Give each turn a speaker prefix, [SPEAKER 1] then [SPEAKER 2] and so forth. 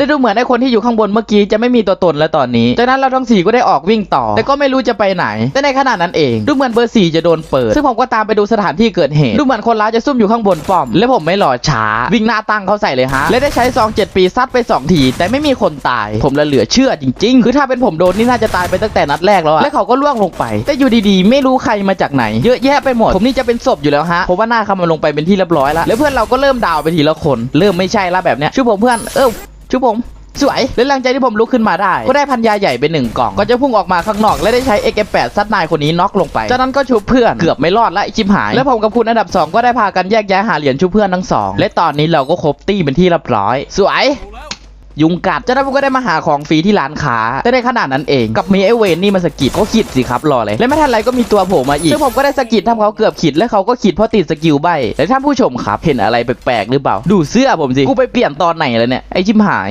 [SPEAKER 1] และดูเหมือนไอ้คนที่อยู่ข้างบนเมื่อกี้จะไม่มีตัวตนแล้วตอนนี้ จากนั้นเราทั้งสี่ก็ได้ออกวิ่งต่อ แต่ก็ไม่รู้จะไปไหน แต่ในขณะนั้นเอง ดูเหมือนเบอร์สี่จะโดนเปิด ซึ่งผมก็ตามไปดูสถานที่เกิดเหตุ ดูเหมือนคนร้ายจะซุ่มอยู่ข้างบนป้อม และผมไม่รอช้า วิ่งหน้าตั้งเขาใส่เลยฮะ และได้ใช้ซองเจ็ดปีซัดไปสองที แต่ไม่มีคนตาย ผมละเหลือเชื่อจริง ๆ คือถ้าเป็นผมโดนนี่น่าจะตายไปตั้งแต่นัดแรกแล้วอะและเขาก็ล่วงลงไป แต่อยู่ดีๆ ไม่รู้ใครมาจากไหน เยอะแยะไปหมด ผมนี่จะเป็นศพอยู่แล้วฮะผมว่าหน้าเขามาลงไปเป็นที่เรียบร้อยแล้ว แล้วเพื่อนเราก็เริ่มดาวไปทีละคน เริ่มไม่ใช่ละแบบเนี้ยชื่อผมเพื่อน เออ ชื่อผมสวยและหลังจากที่ผมลุกขึ้นมาได้ ก็ได้พันยาใหญ่เป็นหนึ่งกล่องก็จะพุ่งออกมาข้างนอก และได้ใช้ AK8 ซัดนายคนนี้น็อกลงไป จากนั้นก็ชุบเพื่อนเกือบไม่รอดละไอชิบหาย และผมกับคุณอันดับ 2 ก็ได้พากันแยกย้ายหาเหรียญชุบเพื่อนทั้งสองและตอนนี้เราก็ครบตี้เป็นที่เรียบร้อย สวย ยุงกัดจากนั้นผมก็ได้มาหาของฟรีที่ร้านค้าแต่ในขนาดนั้นเองกับมีไอเวนนี่มาสกิดก็ขีดสิครับรอเลยและไม่ทันไรก็มีตัวโผล่มาอีกซึ่งผมก็ได้สกิดทำเขาเกือบขีดและเขาก็ขีดเพราะติดสกิลใบและท่านผู้ชมครับเห็นอะไรแปลกๆหรือเปล่า ดูเสื้อผมสิกูไปเปลี่ยนตอนไหนแล้วเนี่ยไอชิมหาย